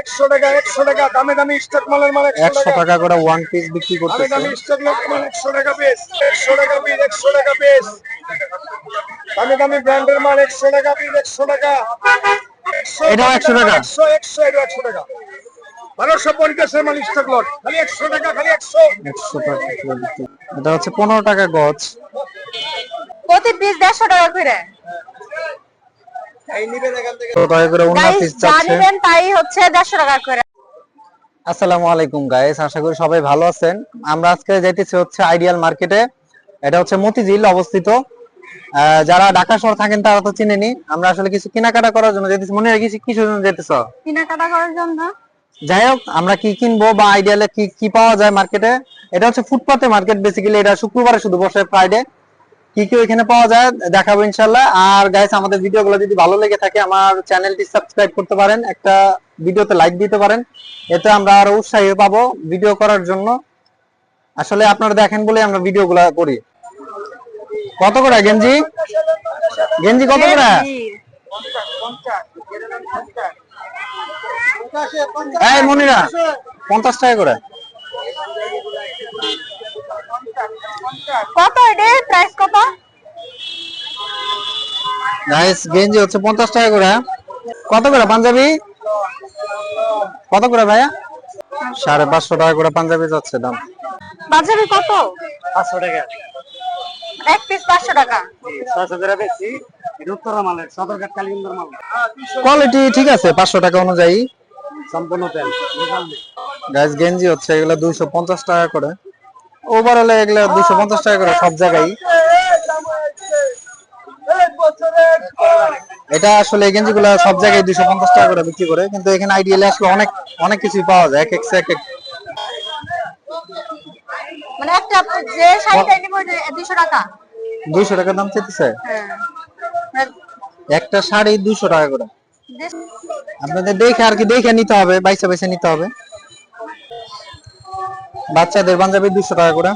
একশো টাকা একশো টাকা দামে দামি স্টক মালের মাল একশো টাকা। করে ওয়ান পিস বিক্রি দামে করতেছে দামি স্টক মাল একশো টাকা পিস একশো টাকা পিস একশো টাকা পিস দামি দামি ব্র্যান্ডের মাল একশো টাকা পিস একশো টাকা। এটাও 100 টাকা? একশো একশো এটা একশো টাকা। বারোশো পঞ্চাশের মাল স্টক লট খালি একশো টাকা খালি একশো। একশো টাকা এটা হচ্ছে পনেরো টাকা গজ। প্রতি পিস দেড়শো টাকা করে। আসসালামু আলাইকুম গাইস আশা করি সবাই ভালো আছেন। আমরা আজকে যাইতেছি হচ্ছে আইডিয়াল মার্কেটে এটা হচ্ছে মতিঝিল অবস্থিত। যারা ঢাকা শহর থাকেন তারা তো চিনেনি। আমরা আসলে কিছু কেনাকাটা করার জন্য যেতেছি মনে হয় কিছু কিসের জন্য যেতেছ কেনাকাটা করার জন্য? যাই হোক আমরা কি কিনবো বা আইডিয়ালে কি কি পাওয়া যায় মার্কেটে এটা হচ্ছে ফুটপাতে মার্কেট বেসিক্যালি এটা শুক্রবারে শুধু বসে ফ্রাইডে কি কি ওইখানে পাওয়া যায় দেখাবো ইনশাল্লাহ আর গাইস আমাদের ভিডিওগুলো যদি ভালো লেগে থাকে আমার চ্যানেলটি সাবস্ক্রাইব করতে পারেন একটা ভিডিওতে লাইক দিতে পারেন। এতে আমরা আরও উৎসাহী পাবো ভিডিও করার জন্য। আসলে আপনারা দেখেন বলে আমরা ভিডিও ভিডিওগুলো করি। কত করে গেঞ্জি? গেঞ্জি কত করে? এই মনিরা পঞ্চাশ টাকা করে। কত এটা? প্রাইস কত? গাইস গেঞ্জি হচ্ছে পঞ্চাশ টাকা করে কত করে পাঞ্জাবি? কত করে ভাইয়া? সাড়ে পাঁচশো টাকা করে পাঞ্জাবি যাচ্ছে দাম। বাজারে কত? পাঁচশো টাকা। এক পিস পাঁচশো টাকা। ছয়শো টাকা বেশি। কোয়ালিটি ঠিক আছে পাঁচশো টাকা অনুযায়ী। সম্পূর্ণ গাইস গেঞ্জি হচ্ছে এগুলো দুইশো পঞ্চাশ টাকা করে। ওভারঅল এগুলো দুইশো পঞ্চাশ টাকা করে সব জায়গায়। এটা আসলে এই গেঞ্জি গুলা সব জায়গায় দুইশো পঞ্চাশ টাকা করে বিক্রি করে কিন্তু এখানে আইডিয়ালে আসলে অনেক অনেক কিছুই পাওয়া যায় এক এক সে এক এক। মানে একটা যে শাড়িটা নিব দুইশো টাকা। দাম চেতেছে হ্যাঁ। একটা শাড়ি দুইশো টাকা করে। আপনাদের দেখে আর কি দেখে নিতে হবে বাইসা বাইসা নিতে হবে। বাচ্চাদের পাঞ্জাবি দুশো টাকা করে।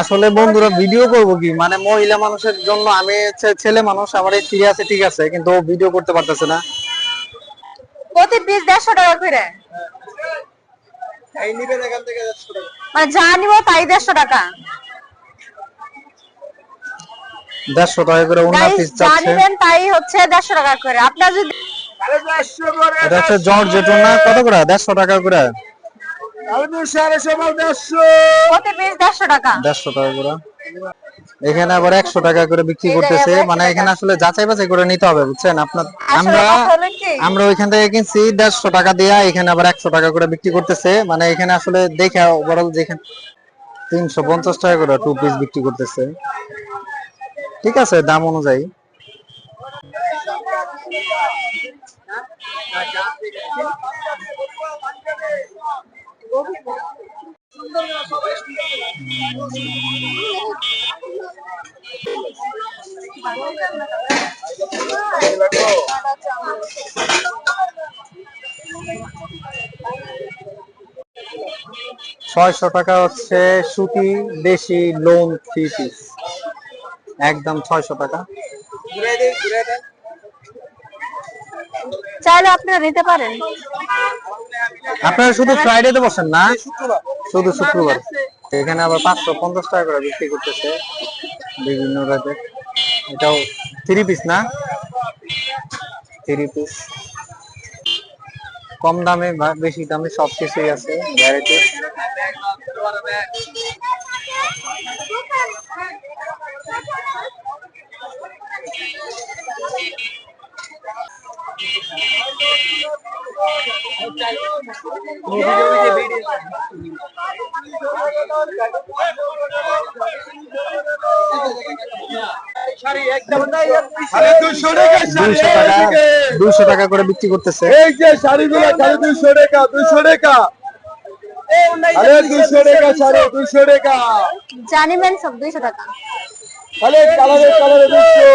আসলে বন্ধুরা ভিডিও করব কি? মানে মহিলা মানুষের জন্য আমি ছেলে মানুষ আমার এই স্ত্রী আছে ঠিক আছে কিন্তু ভিডিও করতে পারতেছে না। প্রতি পিস দেড়শো টাকা করে। মানে যা নিব তাই দেড়শো টাকা। দেড়শো টাকা করে উন্না পিস যাচ্ছে। তাই হচ্ছে দেড়শো টাকা করে। আপনার যদি আরে এটা হচ্ছে জর্জেট উন্না কত করে? দেড়শো টাকা করে। আরে দুশো আড়াইশো মাল দেড়শো। প্রতি পিস দেড়শো টাকা। দেড়শো টাকা করে। এখানে আবার একশো টাকা করে বিক্রি করতেছে। মানে এখানে আসলে যাচাই বাছাই করে নিতে হবে বুঝছেন? আপনার আমরা আমরা ওইখান থেকে কিনছি দেড়শো টাকা দিয়া এখানে আবার একশো টাকা করে বিক্রি করতেছে। মানে এখানে আসলে দেখে ওভারঅল যেখানে তিনশো পঞ্চাশ টাকা করে টু পিস বিক্রি করতেছে। ঠিক আছে দাম অনুযায়ী। ছয়শো টাকা হচ্ছে সুতি দেশি লোন থ্রি পিস একদম ছয়শো টাকা। চাইলে আপনারা নিতে পারেন। আপনারা শুধু ফ্রাইডেতে বসেন না? শুধু শুক্রবার। এখানে আবার পাঁচশো পঞ্চাশ টাকা করে বিক্রি করতেছে বিভিন্ন রেটে এটাও থ্রি পিস না? থ্রি পিস কম দামে বা বেশি দামে সব কিছুই আছে। ভ্যারাইটি দুশো টাকা করে বিক্রি করতেছে। এই যে শাড়িগুলো খালি দুশো টাকা দুশো টাকা আরে দুশো টাকা শাড়ি দুশো টাকা নিবেন সব দুইশো টাকা। খালি কালারে কালারে দুশো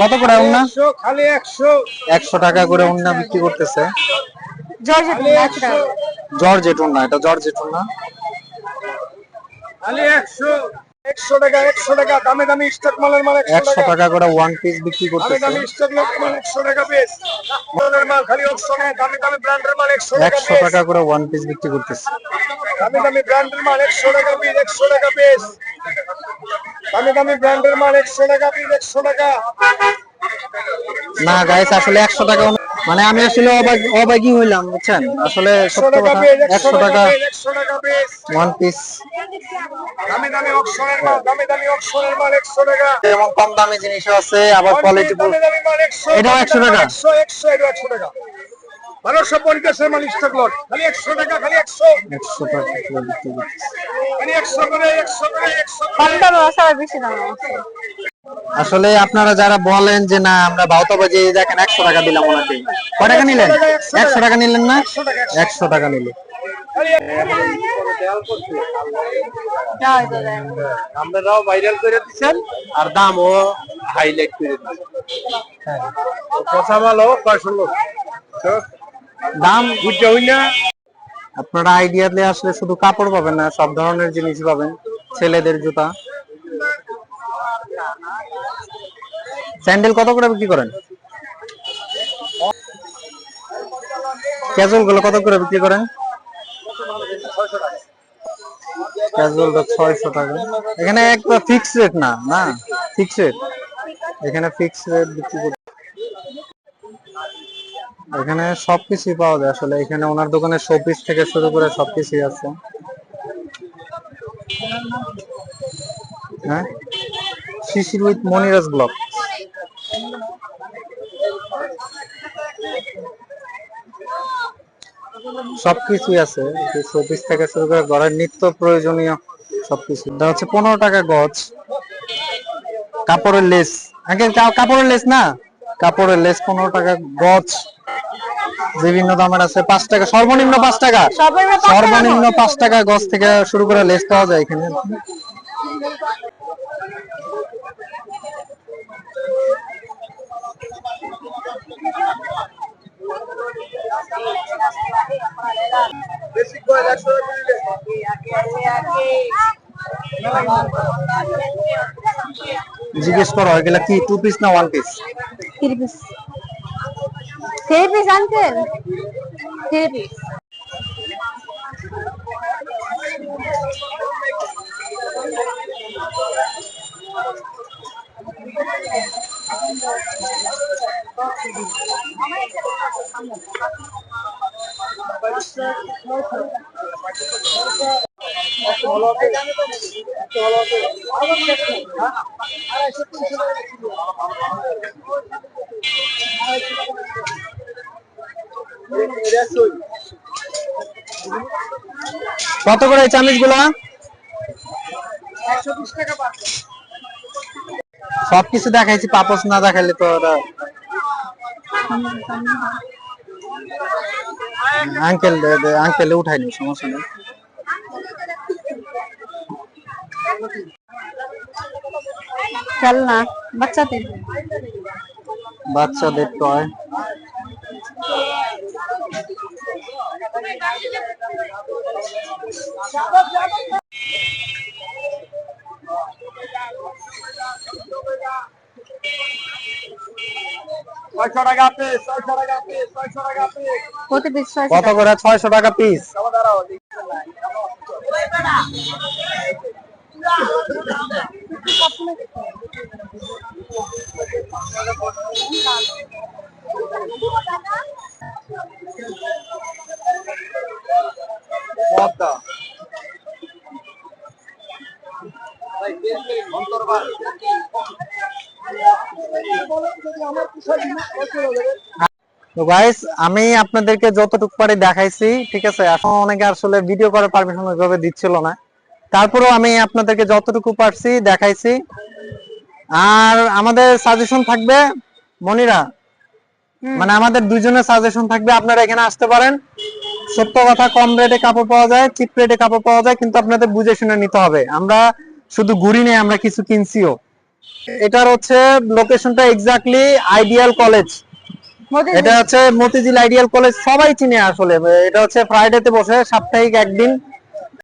কত করে উন্না খালি একশো। একশো টাকা করে উন্না বিক্রি করতেছে। জর্জেট উন্না এটা জর্জেট উন্না খালি একশো। একশো টাকা একশো টাকা। দামে দামি স্টক মালের মাল একশো একশো টাকা। করে ওয়ান পিস বিক্রি দামে করতেছে। দামি স্টক মাল একশো টাকা পিস মালের মাল খালি একশো টাকা দামি দামি ব্র্যান্ডের মাল একশো টাকা একশো টাকা করে ওয়ান পিস বিক্রি করতেছে। দামি দামি ব্র্যান্ডের মাল একশো টাকা পিস একশো টাকা পিস দামি দামি ব্র্যান্ডের মাল একশো টাকা পিস একশো টাকা। না গাইস আসলে একশো টাকা মানে আমি আসলে অবাক অবাকই হইলাম বুঝছেন? আসলে একশো সত্য টাকা কথা একশো ওয়ান পিস দামি দামি অক্সনের মাল দামি দামি অক্সনের মাল একশো টাকা। যেমন কম দামি জিনিসও আছে আবার কোয়ালিটি মাল একশো এটাও 100 টাকা? একশো একশো এটাও একশো টাকা। বারোশো পঞ্চাশের মাল স্টক লট খালি একশো টাকা খালি একশো। একশো টাকা করে বিক্রি করতেছে খালি একশো করে একশো করে একশো কম করে। দামে আছে আর বেশি দামে। আসলে আপনারা যারা বলেন যে না আমরা বাউতা বাজে দেখেন একশো টাকা দিলাম ওনাকে। কয় টাকা নিলেন? একশো টাকা নিলেন না? একশো টাকা নিলেন। ভাইরাল করে দিচ্ছেন আর দামও হাইলাইট করে দিচ্ছেন পচা মাল হোক বা ষোলো দাম আপনারা আইডিয়াতে আসলে শুধু কাপড় পাবেন না, সব ধরনের জিনিস পাবেন, ছেলেদের জুতা। স্যান্ডেল কত করে বিক্রি করেন? ক্যাজুয়ালগুলো কত করে বিক্রি করেন? ক্যাজুয়াল তো ছয়শো টাকা। এখানে একটা ফিক্স রেট না না ফিক্স রেট এখানে ফিক্স রেট বিক্রি এখানে সবকিছুই পাওয়া যায়। আসলে এখানে ওনার দোকানে শোপিস থেকে শুরু করে সবকিছুই আছে। হ্যাঁ? শিশির উইথ মনিরাজ ব্লক সবকিছুই আছে। শোপিস থেকে শুরু করে ঘরের নিত্য প্রয়োজনীয় সবকিছু। এটা হচ্ছে পনেরো টাকা গজ। কাপড়ের লেস আগে কাপড়ের লেস না? কাপড়ের লেস পনেরো টাকা গজ। বিভিন্ন দামের আছে পাঁচ টাকা সর্বনিম্ন পাঁচ টাকা। সর্বনিম্ন পাঁচ টাকা গজ থেকে শুরু করে লেস পাওয়া যায় এখানে। জিজ্ঞেস করো এগুলা কি টু পিস না one piece three piece three piece আনছেন থ্রি পিস কত করে এই চামিচগুলা সবকিছু দেখাইছি পাপস না দেখাইলে তো ওরা আঙ্কেল আঙ্কেলে উঠাইনি সমস্যা নেই। খেলনা বাচ্চাদের? বাচ্চাদের টয় কত করে? ছয়শো টাকা পিস দাঁড়াও পদ্মা তো গাইস আমি আপনাদেরকে যতটুকু পারি দেখাইছি ঠিক আছে? এখন অনেকে আসলে ভিডিও করার পারমিশন ওইভাবে দিচ্ছিল না। তারপরেও আমি আপনাদেরকে যতটুকু পারছি দেখাইছি। আর আমাদের সাজেশন থাকবে মনিরা মানে আমাদের দুজনের সাজেশন থাকবে আপনারা এখানে আসতে পারেন। সত্য কথা কম রেটে কাপড় পাওয়া যায় চিপ রেটে কাপড় পাওয়া যায় কিন্তু আপনাদের বুঝে শুনে নিতে হবে। আমরা শুধু ঘুরি নেই আমরা কিছু কিনছিও। এটার হচ্ছে লোকেশনটা এক্স্যাক্টলি আইডিয়াল কলেজ এটা হচ্ছে মতিঝিল আইডিয়াল কলেজ সবাই চিনে আসলে। এটা হচ্ছে ফ্রাইডেতে বসে সাপ্তাহিক একদিন।